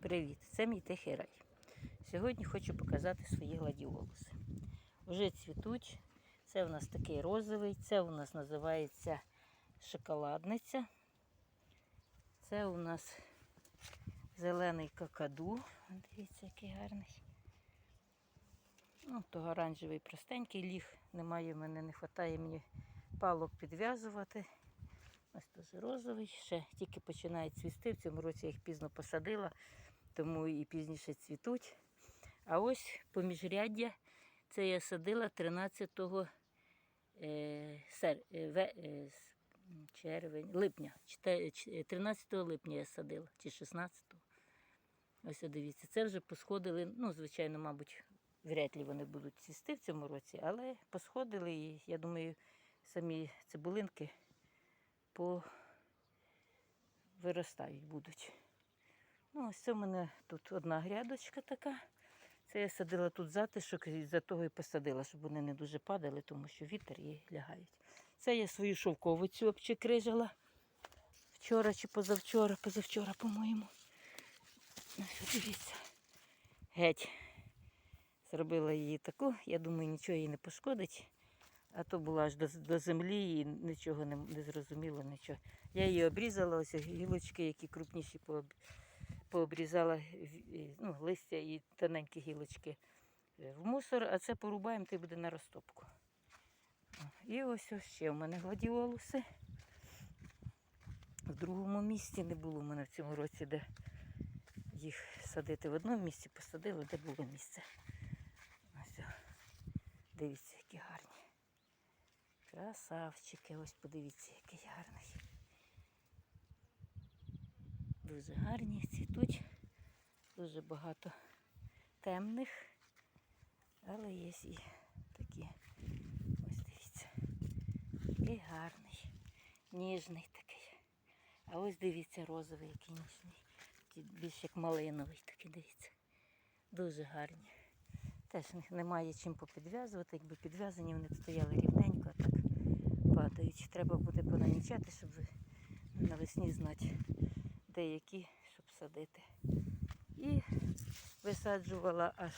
Привіт! Це мій тихий рай. Сьогодні хочу показати свої гладіолуси. Вже цвітуть. Це у нас такий розовий, це у нас називається шоколадниця. Це у нас зелений какаду. Дивіться, який гарний. Ну, то оранжевий простенький ліг. Немає в мене, не вистачає мені палок підв'язувати. Ось теж розовий, ще тільки починає цвісти. В цьому році я їх пізно посадила, тому і пізніше цвітуть. А ось поміжряддя, це я садила 13 е, е, е, червень, липня. 13 липня я садила, чи 16. Ось дивіться, це вже посходили, ну, звичайно, мабуть, вряд ли вони будуть цвісти в цьому році, але посходили і я думаю, самі цибулинки по виростають будуть. Ну, ось в мене тут одна грядочка така. Це я садила тут затишок, і за того і посадила, щоб вони не дуже падали, тому що вітер і лягають. Це я свою шовковицю обчекрижила вчора чи позавчора, позавчора, по-моєму. Дивіться. Геть. Зробила її таку, я думаю, нічого їй не пошкодить. А то була аж до, до землі і нічого не, не зрозуміло, нічого. Я її обрізала, ось гілочки, які крупніші пообрізала ну, листя і тоненькі гілочки е, в мусор, а це порубаємо, й буде на розтопку. І ось ось ще в мене гладіолуси. В другому місці не було в мене в цьому році, де їх садити. В одному місці посадили, де було місце. Ось. Дивіться, які гарні. Красавчики, ось подивіться, який гарний. Дуже гарні, цвітуть. Дуже багато темних, але є і такі. Ось дивіться. Який гарний, ніжний такий. А ось дивіться, розовий, який ніжний. Більш як малиновий такий, дивіться. Дуже гарні. Теж немає чим попідв'язувати, якби підв'язані вони б стояли рівненько, а так падають. Треба буде понамічати, щоб навесні знати, де які, щоб садити. І висаджувала аж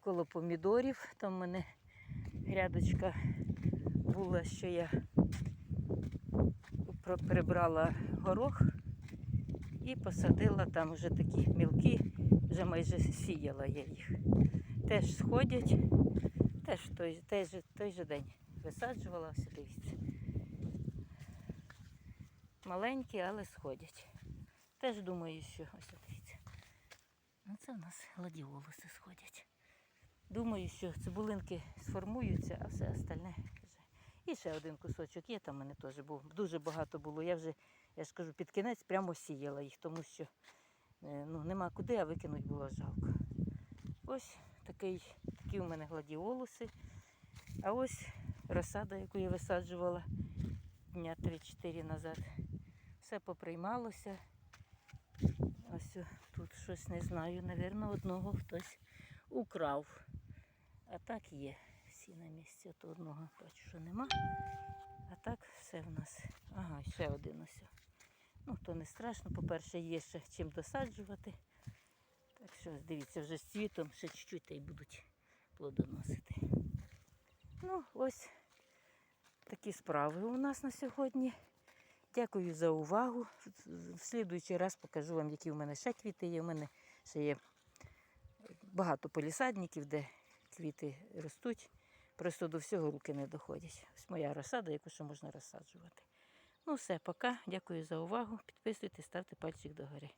коло помідорів. Там в мене грядочка була, що я прибрала горох і посадила там вже такі мілкі, вже майже сіяла я їх. Теж сходять, теж той, той, же, той же день висаджувала, ось дивіться. Маленькі, але сходять. Теж думаю, що ось це в нас гладіолуси сходять. Думаю, що цибулинки сформуються, а все остальне вже. І ще один кусочок є, там в мене теж був. Дуже багато було. Я вже, я ж кажу, під кінець прямо сіяла їх, тому що е, ну, нема куди, а викинуть було жалко. Ось такий, такі у мене гладіолуси. А ось розсада, яку я висаджувала дня 3-4 назад. Все поприймалося. Ось тут щось не знаю, напевно, одного хтось украв. А так є. Всі на місці. От одного бачу, що нема. А так все в нас. Ага, ще один ось. Ну, то не страшно. По-перше, є ще чим досаджувати. Так що дивіться, вже з цвітом ще чуть-чуть та й будуть плодоносити. Ну, ось такі справи у нас на сьогодні. Дякую за увагу. В слідуючий раз покажу вам, які у мене ще квіти є. У мене ще є багато полісадників, де квіти ростуть. Просто до всього руки не доходять. Ось моя розсада, яку ще можна розсаджувати. Ну все, пока. Дякую за увагу. Підписуйтесь, ставте пальчик догори.